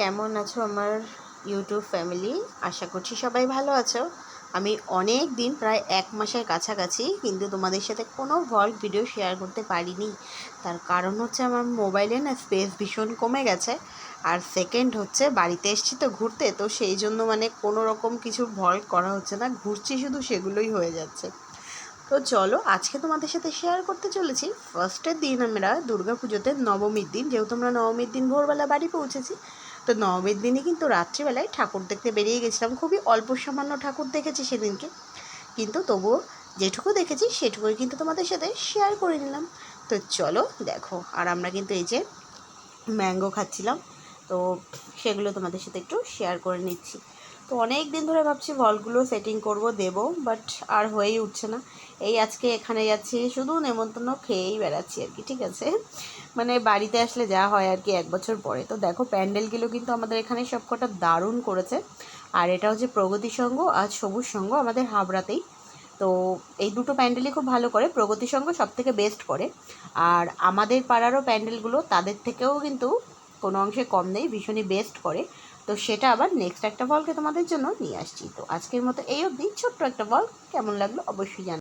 কেমন আছো আমার ইউটিউব ফ্যামিলি আশা করছি সবাই ভালো আছো। আমি অনেক দিন, প্রায় এক মাসের কাছাকাছি, কিন্তু তোমাদের সাথে কোনো ভল্ট ভিডিও শেয়ার করতে পারিনি। তার কারণ হচ্ছে আমার মোবাইলে না স্পেস ভীষণ কমে গেছে। আর সেকেন্ড হচ্ছে বাড়িতে এসেছি তো ঘুরতে, তো সেই জন্য মানে কোনো রকম কিছু ভল্ট করা হচ্ছে না। ঘুরছি শুধু সেগুলোই হয়ে যাচ্ছে। তো চলো, আজকে তোমাদের সাথে শেয়ার করতে চলেছি। ফার্স্টের দিন আমরা দুর্গা পুজোতে নবমীর দিন, যেহেতু আমরা নবমীর দিন ভোরবেলা বাড়ি পৌঁছেছি, তো নবমীর দিনই কিন্তু রাত্রিবেলায় ঠাকুর দেখতে বেরিয়ে গেছিলাম। খুবই অল্প সামান্য ঠাকুর দেখেছি সেদিনকে। কিন্তু তবুও যেটুকু দেখেছি, সেটুকুই কিন্তু তোমাদের সাথে শেয়ার করে নিলাম। তো চলো, দেখো, আর আমরা কিন্তু এই যে ম্যাঙ্গো খাচ্ছিলাম, তো সেগুলো তোমাদের সাথে একটু শেয়ার করে নিচ্ছি। তো অনেক দিন ধরে ভাবছি ভলগুলো সেটিং করব, দেব বাট আর হয়েই উঠছে না। এই আজকে এখানে যাচ্ছি, শুধু নেমন্তন্ন খেয়েই বেড়াচ্ছি আর কি, ঠিক আছে? মানে বাড়িতে আসলে যা হয় আর কি, এক বছর পরে। তো দেখো, প্যান্ডেলগুলো কিন্তু আমাদের এখানে সবকটা দারুণ করেছে। আর এটা হচ্ছে প্রগতি সংঘ আর সবুজ সংঘ আমাদের হাবড়াতেই। তো এই দুটো প্যান্ডেলই খুব ভালো করে। প্রগতি সংঘ সব থেকে বেস্ট করে। আর আমাদের পাড়ারও প্যান্ডেলগুলো, তাদের থেকেও কিন্তু কোনো অংশে কম নেই, ভীষণই বেস্ট করে। তো সেটা আবার নেক্সট একটা বলকে তোমাদের জন্য নিয়ে আসছি। তো আজকের মতো এই অবধি, ছোট্ট একটা বল কেমন লাগল অবশ্যই জানাবে।